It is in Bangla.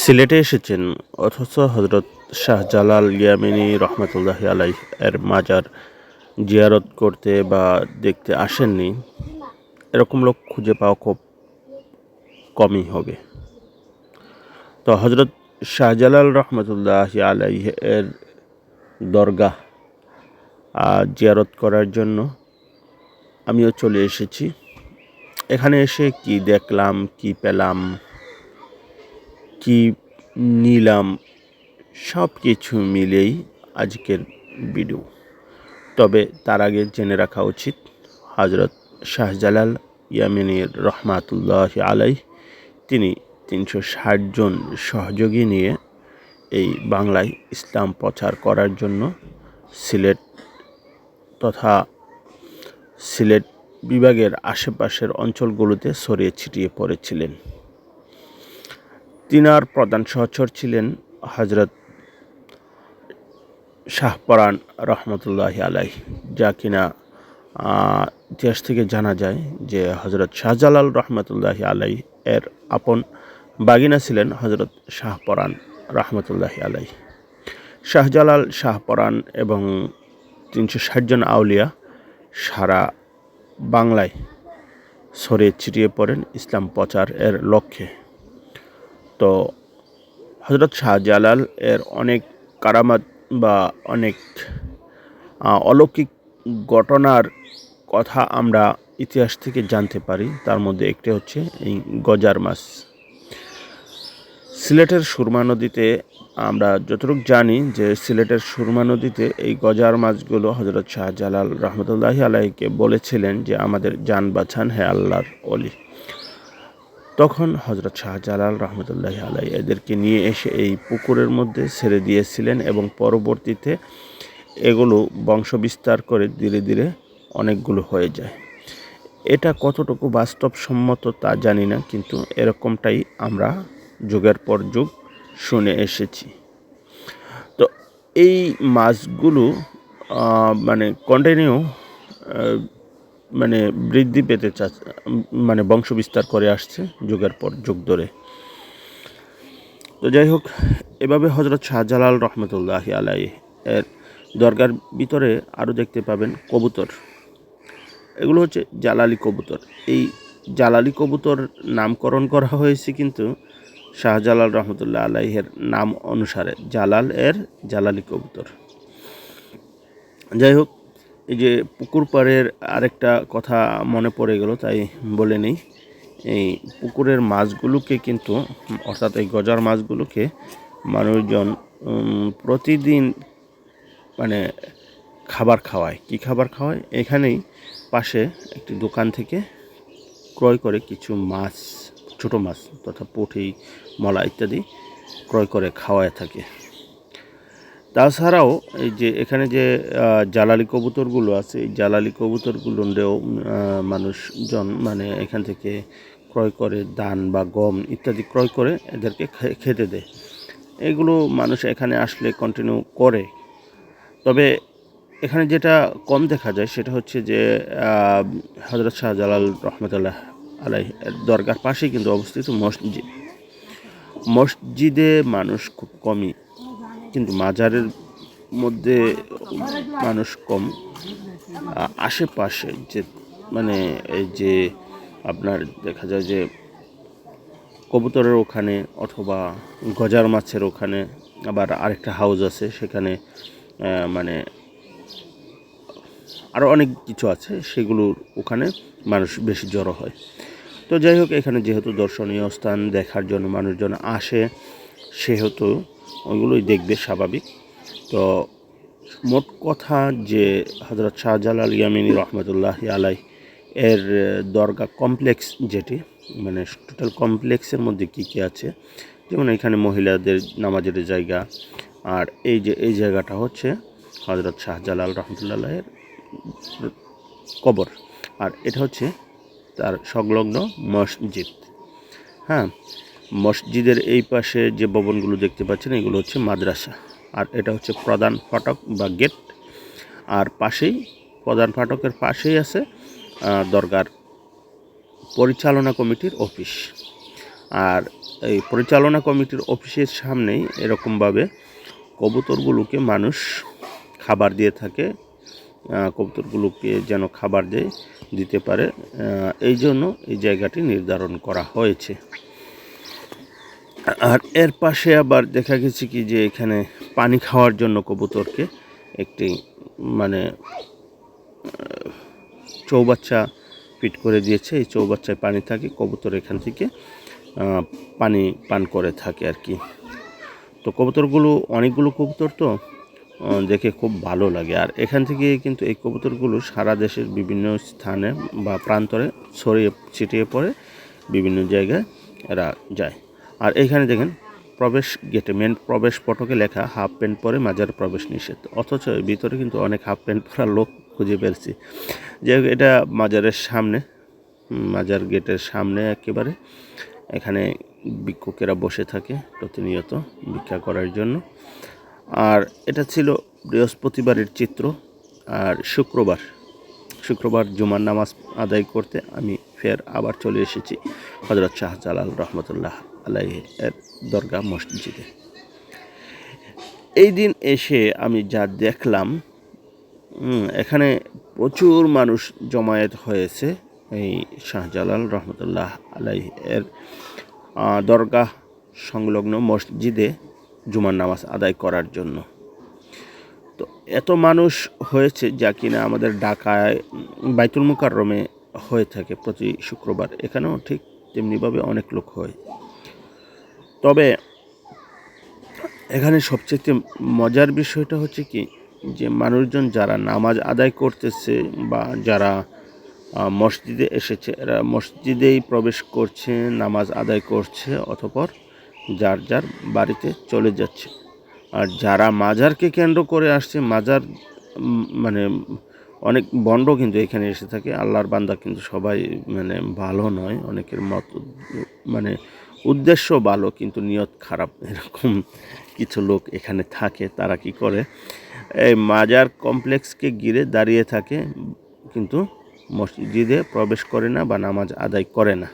সিলেটে এসেছেন, অথচ হজরত শাহজালাল ইয়ামিনী রহমতুল্লাহ আলাই এর মাজার জিয়ারত করতে বা দেখতে আসেননি। এরকম লোক খুঁজে পাওয়া খুব কমই হবে। তো হজরত শাহজালাল রহমতুল্লাহ আলাই এর দরগাহ জিয়ারত করার জন্য আমিও চলে এসেছি। এখানে এসে কি দেখলাম, কি পেলাম কি নিলাম? সব কিছু মিলেই আজকের ভিডিও। তবে তার আগে জেনে রাখা উচিত হজরত শাহজালাল ইয়ামিনীর রহমাতুল্লাহ আলাই তিনি তিনশো ষাট জন সহযোগী নিয়ে এই বাংলায় ইসলাম প্রচার করার জন্য সিলেট তথা সিলেট বিভাগের আশেপাশের অঞ্চলগুলোতে ছড়িয়ে ছিটিয়ে পড়েছিলেন। তিনার প্রধান সহচর ছিলেন হজরত শাহপরান রহমতুল্লাহ আলাই যা কিনা ইতিহাস থেকে জানা যায় যে হজরত শাহজালাল রহমতুল্লাহ আলাই এর আপন বাগিনা ছিলেন হজরত শাহপরান রহমতুল্লাহ আলাই শাহজালাল শাহপরান এবং তিনশো ষাট জন আউলিয়া সারা বাংলায় ছড়িয়ে ছিটিয়ে পড়েন ইসলাম প্রচার এর লক্ষ্যে। তো হজরত শাহজালাল এর অনেক কারামাত বা অনেক অলৌকিক ঘটনার কথা আমরা ইতিহাস থেকে জানতে পারি। তার মধ্যে একটি হচ্ছে এই গজার মাছ। সিলেটের সুরমা নদীতে আমরা যতটুকু জানি যে সিলেটের সুরমা নদীতে এই গজার মাছগুলো হজরত শাহজালাল রহমতুল্লাহি আলাইকে বলেছিলেন যে আমাদের যান বাঁচান হে আল্লাহর অলি তখন হজরত শাহজালাল রহমতুল্লাহ আলাই এদেরকে নিয়ে এসে এই পুকুরের মধ্যে ছেড়ে দিয়েছিলেন এবং পরবর্তীতে এগুলো বংশ বিস্তার করে ধীরে ধীরে অনেকগুলো হয়ে যায়। এটা কতটুকু বাস্তবসম্মত তা জানি না, কিন্তু এরকমটাই আমরা যুগের পর যুগ শুনে এসেছি। তো এই মাছগুলো মানে কন্টিনিউ মানে বৃদ্ধি পেতে চা মানে বংশ বিস্তার করে আসছে যুগের পর যুগ ধরে। তো যাই হোক, এভাবে হজরত শাহজালাল রহমতুল্লাহ আলাই এর দরগার ভিতরে আরও দেখতে পাবেন কবুতর। এগুলো হচ্ছে জালালি কবুতর। এই জালালি কবুতর নামকরণ করা হয়েছে কিন্তু শাহজালাল রহমতুল্লাহ আলাইহের নাম অনুসারে জালাল এর জালালি কবুতর। যাই হোক এই যে পুকুর পাড়ের আরেকটা কথা মনে পড়ে গেল, তাই বলে নেই। এই পুকুরের মাছগুলোকে কিন্তু, অর্থাৎ এই গজার মাছগুলোকে মানুষজন প্রতিদিন মানে খাবার খাওয়ায়। কি খাবার খাওয়ায়? এখানেই পাশে একটি দোকান থেকে ক্রয় করে কিছু মাছ, ছোট মাছ তথা পুঁটি মলা ইত্যাদি ক্রয় করে খাওয়ায় থাকে। তাছাড়াও এই যে এখানে যে জালালি কবুতরগুলো আছে, এই জালালি কবুতরগুলোও মানুষজন মানে এখান থেকে ক্রয় করে ধান বা গম ইত্যাদি ক্রয় করে এদেরকে খেতে দেয়। এগুলো মানুষ এখানে আসলে কন্টিনিউ করে। তবে এখানে যেটা কম দেখা যায় সেটা হচ্ছে যে হজরত শাহজালাল রহমতুল্লাহ আলাই দরগার পাশেই কিন্তু অবস্থিত মসজিদ। মসজিদে মানুষ খুব কমই কিন্তু মাজারের মধ্যে মানুষ কম। আশেপাশে যে মানে এই যে আপনার দেখা যায় যে কবুতরের ওখানে অথবা গজার মাছের ওখানে আবার আরেকটা হাউস আছে, সেখানে মানে আরও অনেক কিছু আছে, সেগুলোর ওখানে মানুষ বেশি জড়ো হয়। তো যাই হোক, এখানে যেহেতু দর্শনীয় স্থান দেখার জন্য মানুষজন আসে, সেহেতু ওইগুলোই দেখবে স্বাভাবিক। তো মোট কথা যে হজরত শাহজালাল ইয়ামিনী রহমতুল্লাহ আলাই এর দরগা কমপ্লেক্স যেটি মানে টোটাল কমপ্লেক্সের মধ্যে কী কী আছে, যেমন এখানে মহিলাদের নামাজের জায়গা, আর এই যে, এই জায়গাটা হচ্ছে হজরত শাহজালাল রহমতুল্লাহের কবর, আর এটা হচ্ছে তার সংলগ্ন মসজিদ। হ্যাঁ মসজিদের এই পাশে যে ভবনগুলো দেখতে পাচ্ছেন, এগুলো হচ্ছে মাদ্রাসা। আর এটা হচ্ছে প্রধান ফাটক বা গেট। আর পাশেই, প্রধান ফাটকের পাশেই আছে দরগার পরিচালনা কমিটির অফিস। আর এই পরিচালনা কমিটির অফিসের সামনেই এরকমভাবে কবুতরগুলোকে মানুষ খাবার দিয়ে থাকে কবুতরগুলোকে যেন খাবার দেয় দিতে পারে। এই জন্য এই জায়গাটি নির্ধারণ করা হয়েছে। আর এর পাশে আবার দেখা গেছে কি যে এখানে পানি খাওয়ার জন্য কবুতরকে একটি মানে চৌবাচ্চা ফিট করে দিয়েছে। এই চৌবাচ্চায় পানি থাকে, কবুতর এখান থেকে পানি পান করে থাকে আর কি। তো কবুতরগুলো, অনেকগুলো কবুতর তো দেখে খুব ভালো লাগে। আর এখান থেকে কিন্তু এই কবুতরগুলো সারা দেশের বিভিন্ন স্থানে বা প্রান্তরে ছড়িয়ে ছিটিয়ে পড়ে, বিভিন্ন জায়গায় এরা যায়। আর এইখানে দেখেন প্রবেশ গেটে মেন প্রবেশ পটকে লেখা হাফ প্যান্ট পরে মাজার প্রবেশ নিষেধ। অথচ ভিতরে কিন্তু অনেক হাফ প্যান্ট পরা লোক খুঁজে পেয়েছি। যে এটা মাজারের সামনে মাজার গেটের সামনে একেবারে। এখানে ভিক্ষুকেরা বসে থাকে প্রতিনিয়ত ভিক্ষা করার জন্য। আর এটা ছিল বৃহস্পতিবারের চিত্র আর শুক্রবার। শুক্রবার জুমার নামাজ আদায় করতে আমি ফের আবার চলে এসেছি। হজরত শাহজালাল রহমতুল্লাহ। আলাই এর দরগা মসজিদে। এই দিন এসে আমি যা দেখলাম এখানে প্রচুর মানুষ জমায়েত হয়েছে এই শাহজালাল রহমতুল্লাহ আলাই এর আহ, দরগা সংলগ্ন মসজিদে জুমার নামাজ আদায় করার জন্য। তো এত মানুষ হয়েছে যা কিনা আমাদের ঢাকায় বাইতুল মুকাররমে হয়ে থাকে প্রতি শুক্রবার। এখানেও ঠিক তেমনিভাবে অনেক লোক হয়। তবে এখানে সবচেয়ে মজার বিষয়টা হচ্ছে কি, যে মানুষজন যারা নামাজ আদায় করতেছে বা যারা মসজিদে এসেছে, এরা মসজিদেই প্রবেশ করছে, নামাজ আদায় করছে, অতপর যার যার বাড়িতে চলে যাচ্ছে। আর যারা মাজারকে কেন্দ্র করে আসছে, মাজার মানে অনেক বন্ড কিন্তু এখানে এসে থাকে। আল্লাহর বান্দা কিন্তু সবাই মানে ভালো নয়, অনেকের মত মানে উদ্দেশ্য ভালো, কিন্তু নিয়ত খারাপ। এরকম কিছু লোক এখানে থাকে, তারা কি করে? এই মাজার কমপ্লেক্সকে ঘিরে দাঁড়িয়ে থাকে, কিন্তু মসজিদে প্রবেশ করে না বা নামাজ আদায় করে না।